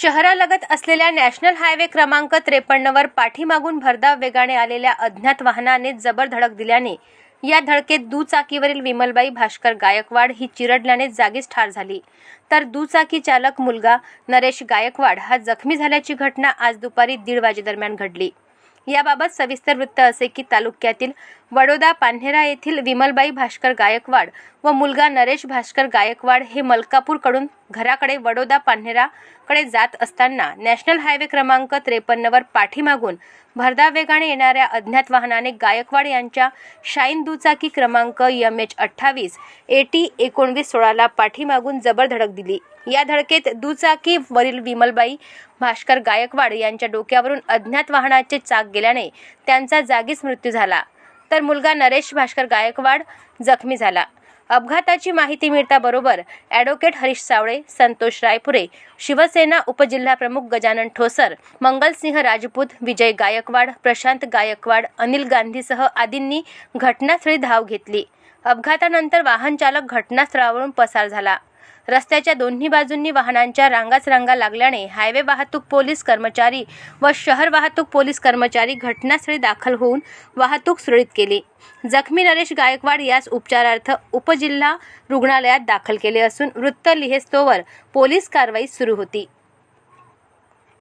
शहरालगत असलेल्या national highway क्रमांक त्रेपन्नवर पाठीमागून भरधाव वेगाने आलेल्या अज्ञात वाहनाने जबर धडक दिल्याने या धडकेत दुचाकीवरील विमलबाई भास्कर गायकवाड ही चिरडल्याने जागीच ठार झाली. तर दुचाकी चालक मुलगा नरेश गायकवाड हा जखमी झाल्याची घटना आज दुपारी दीड वाजेदरम्यान घडली. याबाबत सविस्तर वृत्त असे की तालुक्यातील वडोदा पान्हेरा येथील विमलबाई भास्कर गायकवाड व मुलगा नरेश भास्कर गायकवाड हे मलकापूरकडून घराकडे वडोदा पान्हेराकडे जात असताना नॅशनल हायवे क्रमांक त्रेपन्नवर पाठीमागून भरधाव वेगाने येणाऱ्या अज्ञात वाहनाने गायकवाड यांच्या शाईन दुचाकी क्रमांक एम एच अठ्ठावीस एटी एकोणवीस सोळाला पाठीमागून जबर धडक दिली. या धडकेत दुचाकी वरील विमलबाई भास्कर गायकवाड यांच्या डोक्यावरून अज्ञात वाहनाचे चाक गेल्याने त्यांचा जागीच मृत्यू झाला. तर मुलगा नरेश भास्कर गायकवाड जखमी झाला. अपघाताची माहिती मिळताबरोबर ॲडव्होकेट हरीश सावळे संतोष रायपुरे शिवसेना उपजिल्हाप्रमुख गजानन ठोसर मंगलसिंह राजपूत विजय गायकवाड प्रशांत गायकवाड अनिल गांधीसह आदींनी घटनास्थळी धाव घेतली. अपघातानंतर वाहन चालक घटनास्थळावरून पसार झाला. रस्त्याच्या दोन्ही बाजूंनी वाहनांच्या रांगाच रांगा लागल्याने हायवे वाहतूक पोलीस कर्मचारी व शहर वाहतूक पोलीस कर्मचारी घटनास्थळी दाखल होऊन वाहतूक सुरळीत केली. जखमी नरेश गायकवाड यास उपचारार्थ उपजिल्हा रुग्णालयात दाखल केले असून वृत्त लिहेस्तोवर पोलीस कारवाई सुरू होती.